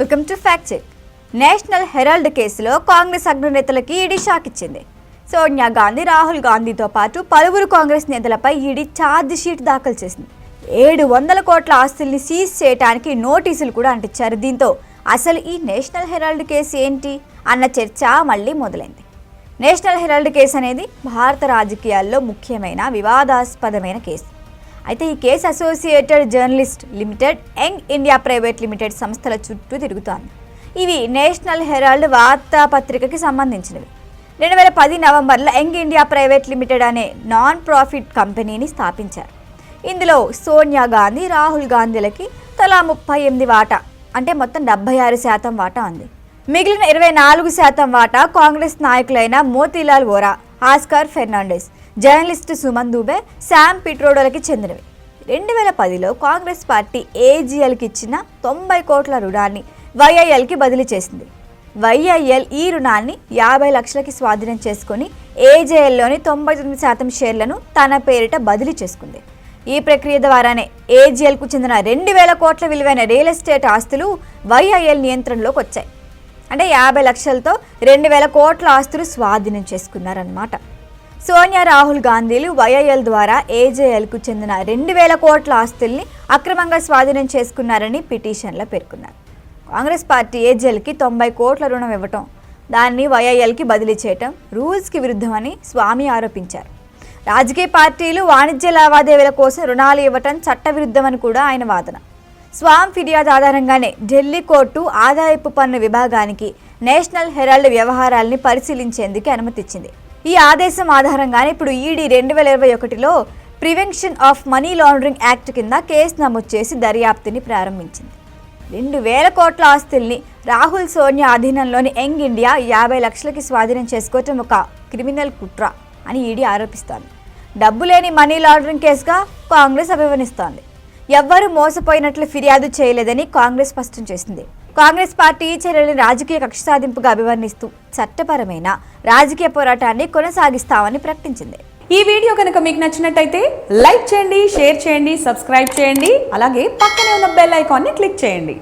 Welcome to fact check National Herald కేసులో Congress అగ్రనేతలకి ED shock ఇచ్చింది. సోనియా గాంధీ రాహుల్ గాంధీతో పాటు పలువురు కాంగ్రెస్ నేతలపై ఈడీ ఛార్జ్ షీట్ దాఖలు చేసింది. ఏడు వందల కోట్ల ఆస్తుల్ని సీజ్ చేయడానికి నోటీసులు కూడా అంటించారు దీంతో. అసలు ఈ నేషనల్ హెరాల్డ్ కేసు ఏంటి? అన్న చర్చ మళ్ళీ మొదలైంది. నేషనల్ హెరాల్డ్ కేసు అనేది భారత రాజకీయాల్లో ముఖ్యమైన వివాదాస్పదమైన కేసు. అయితే ఈ case Associated Journalist Limited Young India Private Limited సంస్థల చుట్టూ తిరుగుతోంది. ఇవి నేషనల్ హెరాల్డ్ వార్తాపత్రికకి సంబంధించినవి. రెండు వేల పది నవంబర్లో యంగ్ ఇండియా ప్రైవేట్ లిమిటెడ్ అనే నాన్ ప్రాఫిట్ కంపెనీని స్థాపించారు. ఇందులో సోనియా గాంధీ రాహుల్ గాంధీలకి తలా ముప్పై ఎనిమిది వాటా అంటే మొత్తం డెబ్బై ఆరు శాతం వాటా ఉంది. మిగిలిన ఇరవై నాలుగు శాతం వాటా కాంగ్రెస్ నాయకులైన మోతీలాల్ వోరా ఆస్కార్ ఫెర్నాండెస్ జర్నలిస్టు సుమన్ దుబే శామ్ పిట్రోడోలకి చెందినవి. రెండు వేల పదిలో కాంగ్రెస్ పార్టీ ఏజీఎల్కి ఇచ్చిన తొంభై కోట్ల రుణాన్ని వైఐఎల్కి బదిలీ చేసింది. వైఐఎల్ ఈ రుణాన్ని యాభై లక్షలకి స్వాధీనం చేసుకుని ఏజేఎల్లోని తొంభై తొమ్మిది శాతం షేర్లను తన పేరిట బదిలీ చేసుకుంది. ఈ ప్రక్రియ ద్వారానే ఏజీఎల్కు చెందిన రెండు వేల కోట్ల విలువైన రియల్ ఎస్టేట్ ఆస్తులు వైఐఎల్ నియంత్రణలోకి వచ్చాయి. అంటే యాభై లక్షలతో రెండు వేల కోట్ల ఆస్తులు స్వాధీనం చేసుకున్నారన్నమాట. సోనియా రాహుల్ గాంధీలు వైఐఎల్ ద్వారా ఏజేఎల్కు చెందిన రెండు వేల కోట్ల ఆస్తుల్ని అక్రమంగా స్వాధీనం చేసుకున్నారని పిటిషన్లో పేర్కొన్నారు. కాంగ్రెస్ పార్టీ ఏజేఎల్కి తొంభై కోట్ల రుణం ఇవ్వటం దాన్ని వైఐఎల్కి బదిలీ చేయటం రూల్స్కి విరుద్ధమని స్వామి ఆరోపించారు. రాజకీయ పార్టీలు వాణిజ్య లావాదేవీల కోసం రుణాలు ఇవ్వటం చట్టవిరుద్ధమని కూడా ఆయన వాదన. స్వామ్ ఫిర్యాదు ఆధారంగానే ఢిల్లీ కోర్టు ఆదాయపు పన్ను విభాగానికి నేషనల్ హెరాల్డ్ వ్యవహారాల్ని పరిశీలించేందుకు అనుమతిచ్చింది. ఈ ఆదేశం ఆధారంగానే ఇప్పుడు ఈడీ రెండు వేల ఇరవై ఒకటిలో prevention of money laundering act కింద కేసు నమోదు చేసి దర్యాప్తుని ప్రారంభించింది. రెండు వేల కోట్ల ఆస్తుల్ని రాహుల్ సోనియా అధీనంలోని యంగ్ ఇండియా యాభై లక్షలకి స్వాధీనం చేసుకోవటం ఒక క్రిమినల్ కుట్ర అని ఈడీ ఆరోపిస్తోంది. డబ్బు లేని మనీ లాండరింగ్ కేసుగా కాంగ్రెస్ అభివర్ణిస్తోంది. ఎవ్వరూ మోసపోయినట్లు ఫిర్యాదు చేయలేదని కాంగ్రెస్ స్పష్టం చేసింది. కాంగ్రెస్ పార్టీ చర్యలను రాజకీయ కక్ష సాధింపుగా అభివర్ణిస్తూ చట్టపరమైన రాజకీయ పోరాటాన్ని కొనసాగిస్తామని ప్రకటించింది. ఈ వీడియో కనుక మీకు నచ్చినట్టయితే లైక్ చేయండి షేర్ చేయండి సబ్స్క్రైబ్ చేయండి అలాగే పక్కనే ఉన్న బెల్ ఐకాన్ని క్లిక్ చేయండి.